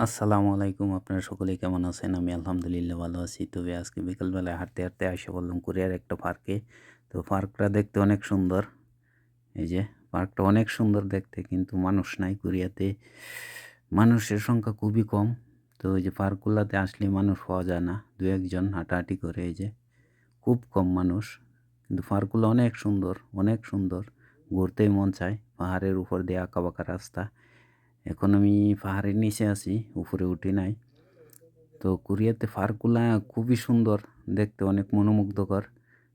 আসসালামু আলাইকুম, আপনারা সকলেই কেমন আছেন? আমি আলহামদুলিল্লাহ ভালো আছি। তবে আজকে বিকালবেলায় হাঁটতে হাঁটতে আসে বললাম কোরিয়ার একটা পার্কে। তো পার্কটা দেখতে অনেক সুন্দর। এই যে, পার্কটা অনেক সুন্দর দেখতে, কিন্তু মানুষ নাই কোরিয়াতে। মানুষের সংখ্যা খুবই কম। তো এই যে পার্কগুলোতে আসলে মানুষ পাওয়া যায় না। দু একজন হাঁটাহাঁটি করে এই যে, খুব কম মানুষ। কিন্তু পার্কগুলো অনেক সুন্দর অনেক সুন্দর। ঘুরতেই মন চায়। পাহাড়ের উপর দিয়ে আঁকা বাঁকা রাস্তা। এখন আমি পাহাড়ের নিচে আছি, উপরে উঠি নাই। তো কোরিয়াতে পার্কগুলা খুবই সুন্দর, দেখতে অনেক মনোমুগ্ধকর।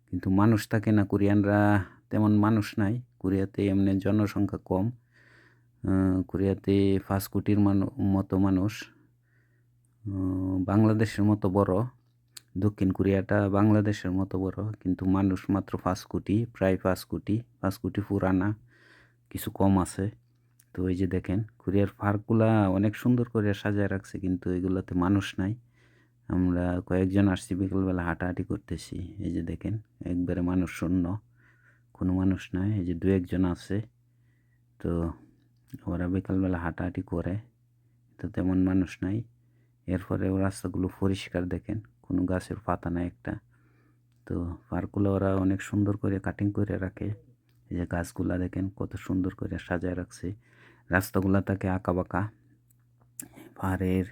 কিন্তু মানুষ থাকে না, কোরিয়ানরা তেমন মানুষ নাই। কোরিয়াতে এমনি জনসংখ্যা কম। কোরিয়াতে পাঁচ কোটির মতো মানুষ। বাংলাদেশের মতো বড়। দক্ষিণ কোরিয়াটা বাংলাদেশের মতো বড়। কিন্তু মানুষ মাত্র পাঁচ কোটি, প্রায় পাঁচ কোটি পাঁচ কোটি পুরানা। কিছু কম আছে। তো এই যে দেখেন, কোরিয়ার পার্কগুলা অনেক সুন্দর করে সাজায় রাখছে, কিন্তু এগুলোতে মানুষ নাই। আমরা কয়েকজন আসছি, বিকেলবেলা হাঁটাহাঁটি করতেছি। এই যে দেখেন, একবারে মানুষ শূন্য, কোনো মানুষ নাই। এই যে দু একজন আছে, তো ওরা বিকালবেলা হাঁটাহাঁটি করে, তো তেমন মানুষ নাই। এরপরে ও রাস্তাগুলো পরিষ্কার দেখেন, কোনো গাছের পাতা নাই একটা। তো পার্কগুলো ওরা অনেক সুন্দর করে কাটিং করে রাখে। এই যে গাছগুলা দেখেন, কত সুন্দর করে সাজায় রাখছে। রাস্তাগুলা থাকে বাঁকা পাহাড়ের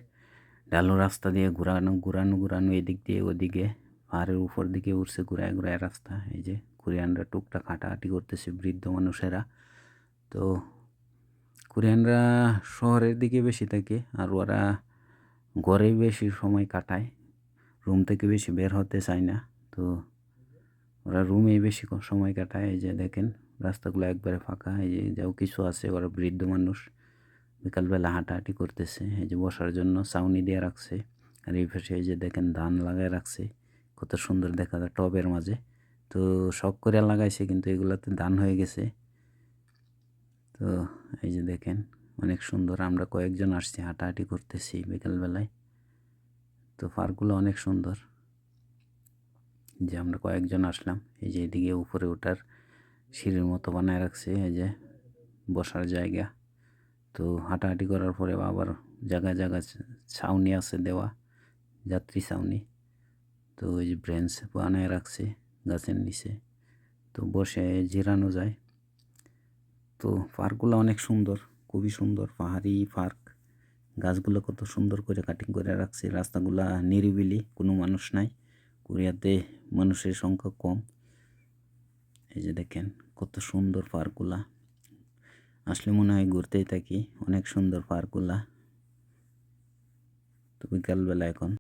ডালো রাস্তা দিয়ে ঘুরানো ঘুরানো ঘুরানো এদিক দিয়ে ওদিকে। পাহাড়ের উপর দিকে উঠছে ঘুরায় ঘুরায় রাস্তা। এই যে কোরিয়ানরা টুকটাক হাঁটাহাঁটি করতেছে বৃদ্ধ মানুষেরা। তো কোরিয়ানরা শহরের দিকে বেশি থাকে আর ওরা ঘরে বেশি সময় কাটায়। রুম থেকে বেশি বের হতে চায় না। তো ওরা রুমেই বেশি সময় কাটায়। এই যে দেখেন রাস্তাগুলো একবারে ফাঁকা, এই যে যাও কিছু আছে, ওরা বৃদ্ধ মানুষ। বিকালবেলা হাঁটাহাঁটি করতেছে, এই যে বসার জন্য ছাউনি দিয়ে রাখছে। আর এই পাশে এই যে দেখেন ধান লাগায় রাখছে, কত সুন্দর দেখা যায় টবের মাঝে। তো শখ করে লাগাইছে, কিন্তু এগুলাতে ধান হয়ে গেছে। তো এই যে দেখেন, অনেক সুন্দর, আমরা কয়েকজন আসছি হাঁটাহাঁটি করতেছি বিকালবেলায়। তো পার্কগুলো অনেক সুন্দর। যে আমরা কয়েকজন আসলাম, এই যে এদিকে উপরে ওঠার সিঁড়ির মতো বানায় রাখছে, এই যে বসার জায়গা। তো হাঁটাহাঁটি করার পরে আবার জায়গায় জায়গায় ছাউনি আছে দেওয়া, যাত্রী ছাউনি। তো ওই যে ব্রেঞ্চ বানায় রাখছে গাছের নিচে। তো বসে জিরানো যায়। তো পার্কগুলো অনেক সুন্দর, খুবই সুন্দর, পাহাড়ি পার্ক। গাছগুলো কত সুন্দর করে কাটিং করে রাখছে। রাস্তাগুলা নিরিবিলি, কোনো মানুষ নাই। কোরিয়াতে মানুষের সংখ্যা কম। এই যে দেখেন, কত সুন্দর পার্কগুলা। আসলে মনে হয় ঘুরতেই থাকি, অনেক সুন্দর পার্কগুলা। তো বিকালবেলা এখন।